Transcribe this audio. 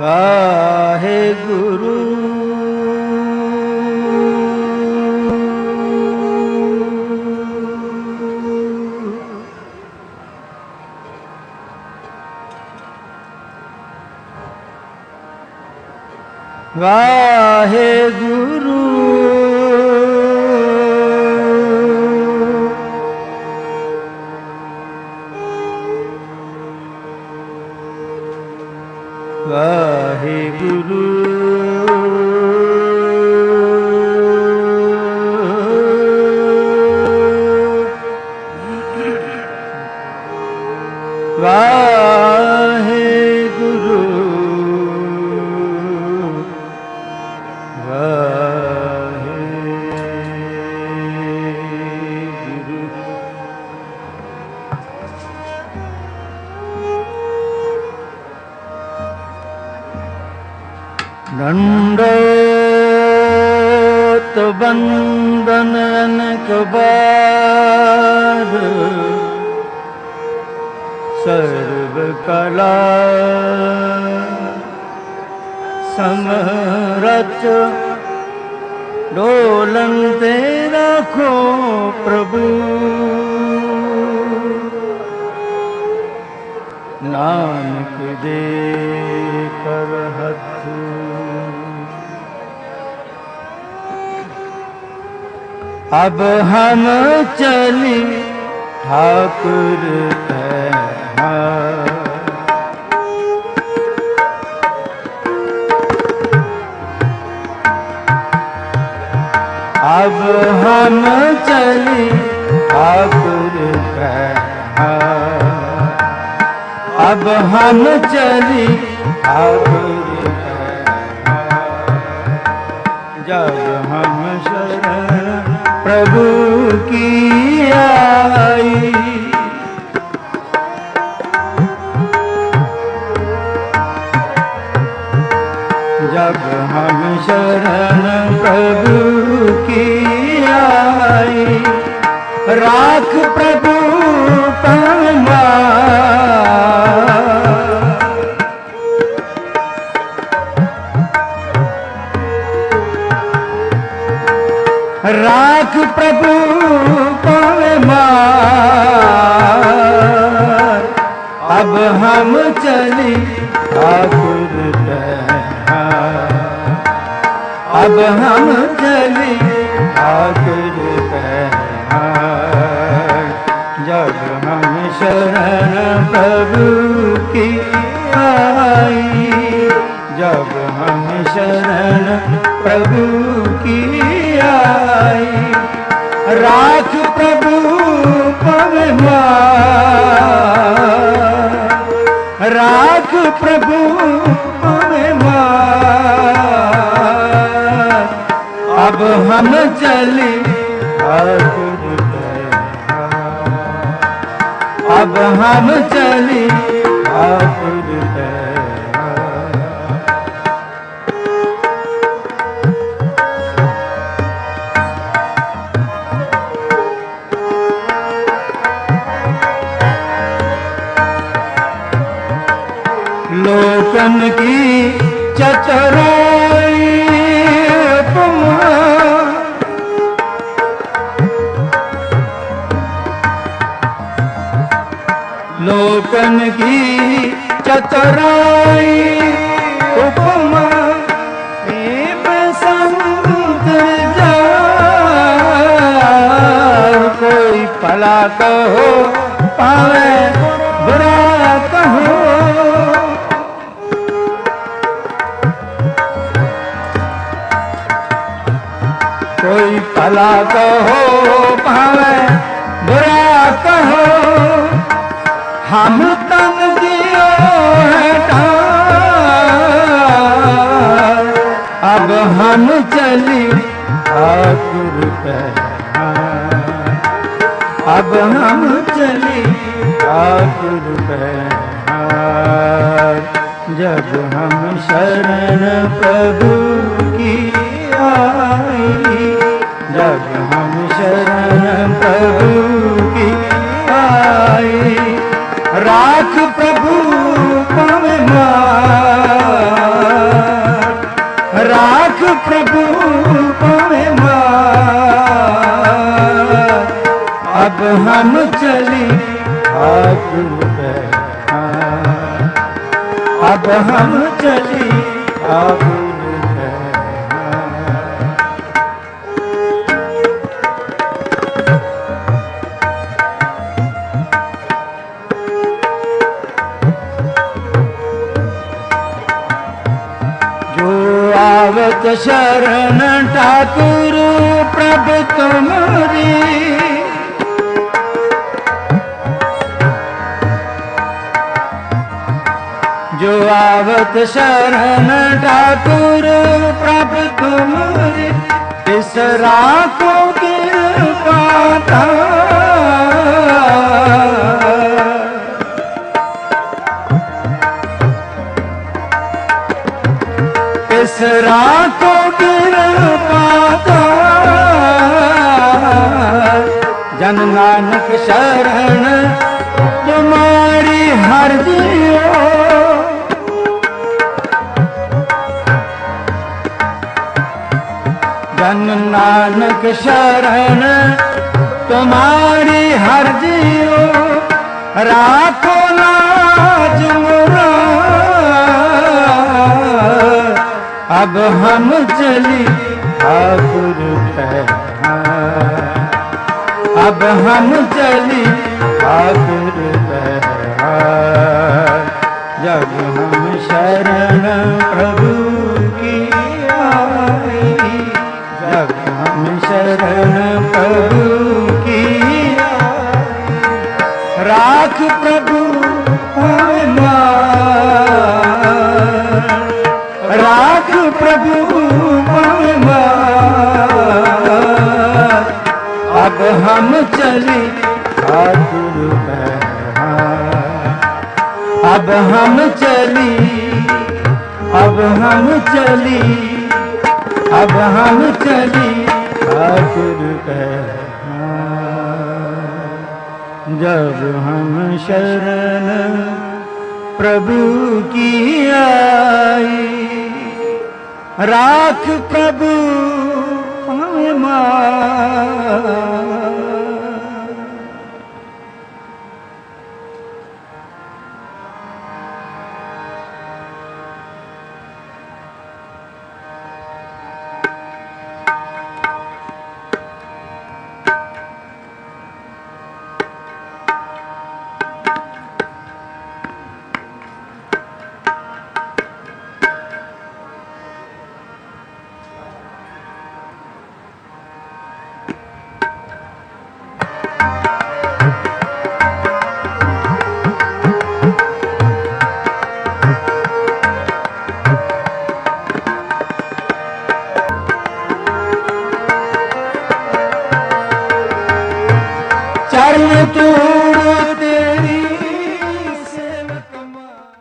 ਵਾਹਿਗੁਰੂ। ਵਾਹਿਗੁਰੂ। ਵਾਹਿਗੁਰੂ। ण्डतवन्दन सर्वकला समरच डोलन्ते राखो प्रभु। नानक दे देव अब हम चली ठाकुर कहा अब हम चली ठाकुर कहा अब हम चली ठाकुर कहा जब हम Bible. अब हम चली ठाकुर कहा अब हम चली ठाकुर कहा जब हम शरण प्रभु की आई जब हम शरण प्रभु की आई राख प्रभु परमा ਰਾਖ ਪ੍ਰਭੂ ਹਮੇ ਮਾਰ ਅਬ ਹਮ ਚਲੀ ਅਬ ਹਮ ਚਲੀ ਆਪ लोकन की चतुराई, उपमा कोई कहो, पावे बुरा कहो। कोई भला कहो, पावे बुरा कहो। ਹਮ ਤਨ ਜਿਉ ਹਟਾ ਅਬ ਹਮ ਚਲੀ ਆਗੁਰ ਪਹਿ ਅਬ ਹਮ ਚਲੀ ਆਗੁਰ ਪਹਿ ਜਬ ਹਮ ਸ਼ਰਨ ਪ੍ਰਭੂ ਕੀ ਆਈ, ਜਬ ਹਮ ਸ਼ਰਨ ਪ੍ਰਭੂ हम चली ठाकुर बहनार अब हम चली ठाकुर बहनार जो आवत शरण ठाकुर प्रभु तुम्हारी जो आवत शरण ठाकुर प्रभु तुम्हारी इस राखो कृपाता इस रातो कृपाता जन नानक शरण तुम्हारी हर जियो ਜਨ ਨਾਨਕ ਸ਼ਰਣ ਤੁਮਾਰੀ ਹਰ ਜੀਉ, ਰਾਖੋ ਲਾਜ ਮੁਰਾ। ਅਬ ਹਮ ਚਲੀ ਆਖੁਰ ਹੈ ਅਬ ਹਮ ਚਲੀ ਆਖੁਰ ਹੈ ਜਗ ਹਮ ਸ਼ਰਣ ਪ੍ਰਭ अब हम चली ठाकुर बहनार। अब हम चली अब हम चली अब हम चली ठाकुर बहनार। जब हम शरण प्रभु की आई राख प्रभु हमें मार